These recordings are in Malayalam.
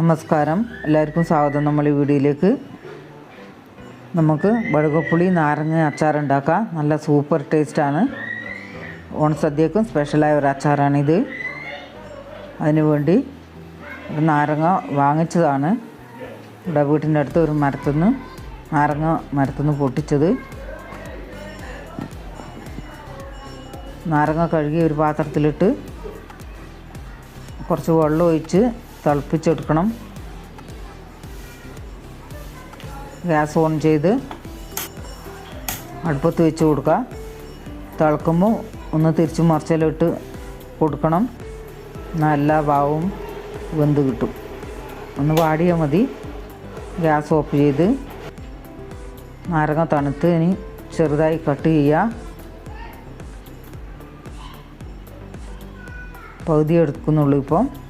നമസ്കാരം. എല്ലാവർക്കും സ്വാഗതം. നമ്മൾ ഈ വീഡിയോയിലേക്ക് നമുക്ക് വഴുകപ്പുളി നാരങ്ങ അച്ചാർ ഉണ്ടാക്കാം. നല്ല സൂപ്പർ ടേസ്റ്റാണ് ഓണസദ്യക്കും സ്പെഷ്യലായ ഒരു അച്ചാറാണിത് അതിനുവേണ്ടി ഒരു നാരങ്ങ വാങ്ങിച്ചതാണ്. ഇവിടെ വീട്ടിന്റെ അടുത്ത് ഒരു മരത്തുനിന്ന് നാരങ്ങ മരത്തുനിന്ന് പൊട്ടിച്ചത്. നാരങ്ങ കഴുകി ഒരു പാത്രത്തിലിട്ട് കുറച്ച് വെള്ളം ഒഴിച്ച് തിളപ്പിച്ചെടുക്കണം. ഗ്യാസ് ഓൺ ചെയ്ത് അടുപ്പത്ത് വെച്ച് കൊടുക്കുക. തിളക്കുമ്പോൾ ഒന്ന് തിരിച്ച് മറിച്ചിലിട്ട് കൊടുക്കണം. എന്നാൽ എല്ലാ ഭാവവും വെന്ത് കിട്ടും. ഒന്ന് വാടിയാൽ മതി. ഗ്യാസ് ഓഫ് ചെയ്ത് നാരങ്ങ തണുത്ത് ഇനി ചെറുതായി കട്ട് ചെയ്യുക. പകുതി എടുക്കുന്നുള്ളൂ ഇപ്പം.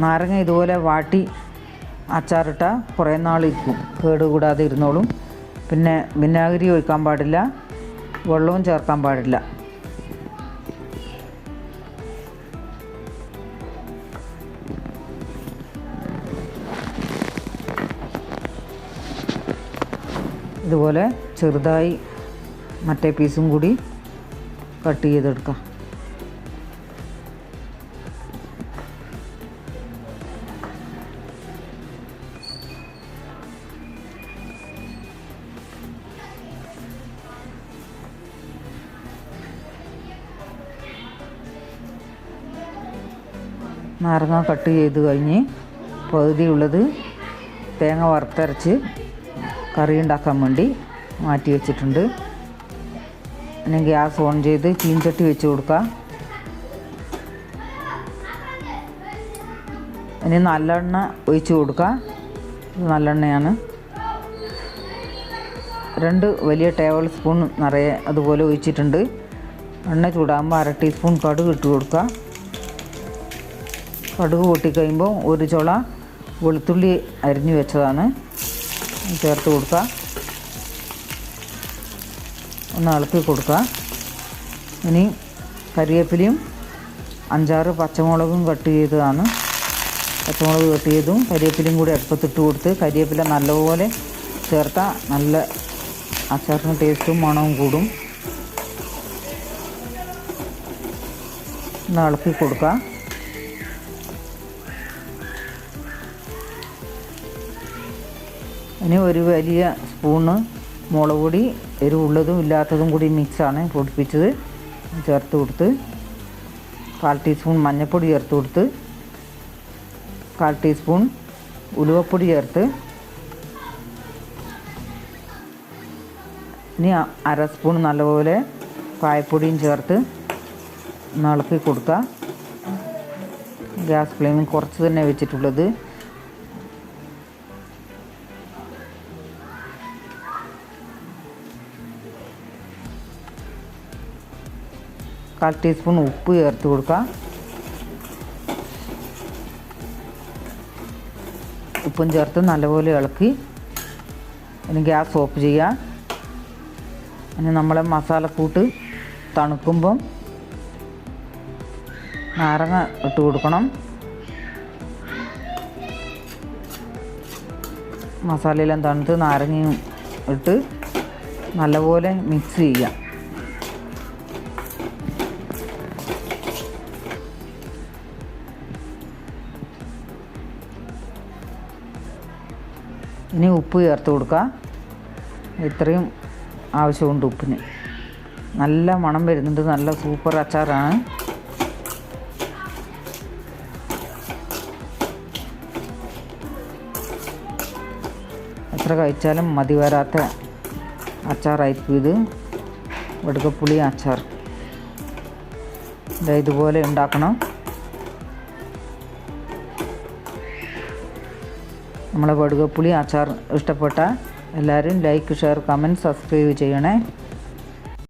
നാരങ്ങ ഇതുപോലെ വാട്ടി അച്ചാറിട്ട കുറേ നാളിരിക്കും കേടുകൂടാതെ ഇരുന്നോളും. പിന്നെ വിനാഗിരി ഒഴിക്കാൻ പാടില്ല. വെള്ളവും ചേർക്കാൻ പാടില്ല. ഇതുപോലെ ചെറുതായി മറ്റേ പീസും കൂടി കട്ട് ചെയ്തെടുക്കാം. നാരങ്ങ കട്ട് ചെയ്ത് കഴിഞ്ഞ് പകുതിയുള്ളത് തേങ്ങ വറുത്തരച്ച് കറി ഉണ്ടാക്കാൻ വേണ്ടി മാറ്റി വെച്ചിട്ടുണ്ട്. ഇനി ഗ്യാസ് ഓൺ ചെയ്ത് ചീൻചട്ടി വെച്ച് കൊടുക്കുക ഇനി നല്ലെണ്ണ ഒഴിച്ച് കൊടുക്കുക നല്ലെണ്ണയാണ്. രണ്ട് വലിയ ടേബിൾ സ്പൂൺ നിറയെ അതുപോലെ ഒഴിച്ചിട്ടുണ്ട്. എണ്ണ ചൂടാകുമ്പോൾ അര ടീസ്പൂൺ കടുക് ഇട്ട് കൊടുക്കുക കടുക് പൊട്ടിക്കഴിയുമ്പോൾ ഒരു ചുള വെളുത്തുള്ളി അരിഞ്ഞു വെച്ചതാണ്. ചേർത്ത് കൊടുക്കുക. ഒന്ന് ഇളക്കി കൊടുക്കുക. ഇനി കറിവേപ്പിലയും അഞ്ചാറ് പച്ചമുളകും കട്ട് ചെയ്തതാണ്. പച്ചമുളക് കട്ട് ചെയ്തും കരിവേപ്പിലയും കൂടി അടുപ്പത്തിട്ട് കൊടുത്ത് കരിവേപ്പില നല്ലപോലെ ചേർത്താൽ നല്ല അച്ചാറിന് ടേസ്റ്റും മണവും കൂടും. ഒന്ന് ഇളക്കി കൊടുക്കുക. ഇനി ഒരു വലിയ സ്പൂണ് മുളക് പൊടി എരിവുള്ളതും ഇല്ലാത്തതും കൂടി മിക്സാണ് പൊടിപ്പിച്ചത്. ചേർത്ത് കൊടുത്ത് കാൽ ടീസ്പൂൺ മഞ്ഞൾപ്പൊടി ചേർത്ത് കൊടുത്ത് കാൽ ടീസ്പൂൺ ഉലുവപ്പൊടി ചേർത്ത് ഇനി അര സ്പൂൺ നല്ലപോലെ കായപ്പൊടിയും ചേർത്ത് ഇളക്കി കൊടുക്കുക. ഗ്യാസ് ഫ്ലെയിം കുറച്ച് തന്നെ വെച്ചിട്ടുള്ളത്. കാൽ ടീസ്പൂൺ ഉപ്പ് ചേർത്ത് കൊടുക്കുക. ഉപ്പും ചേർത്ത് നല്ലപോലെ ഇളക്കി. ഇനി ഗ്യാസ് ഓഫ് ചെയ്യുക. ഇനി നമ്മളെ മസാലക്കൂട്ട് തണുക്കുമ്പം നാരങ്ങ ഇട്ട് കൊടുക്കണം. മസാലയെല്ലാം തണുത്ത് നാരങ്ങയും ഇട്ട് നല്ലപോലെ മിക്സ് ചെയ്യുക. ഇനി ഉപ്പ് ചേർത്ത് കൊടുക്കുക. ഇത്രയും ആവശ്യമുണ്ട് ഉപ്പിന്. നല്ല മണം വരുന്നുണ്ട്. നല്ല സൂപ്പർ അച്ചാറാണ്. എത്ര കഴിച്ചാലും മതി വരാത്ത അച്ചാറായിരിക്കും ഇത്. വെടുക്കപ്പുളി അച്ചാർ. ഇതേ ഇതുപോലെ ഉണ്ടാക്കണം. നമ്മളെ കടുകപ്പുളി അച്ചാർ ഇഷ്ടപ്പെട്ട എല്ലാവരും ലൈക്ക് ഷെയർ കമന്റ് സബ്സ്ക്രൈബ് ചെയ്യണേ.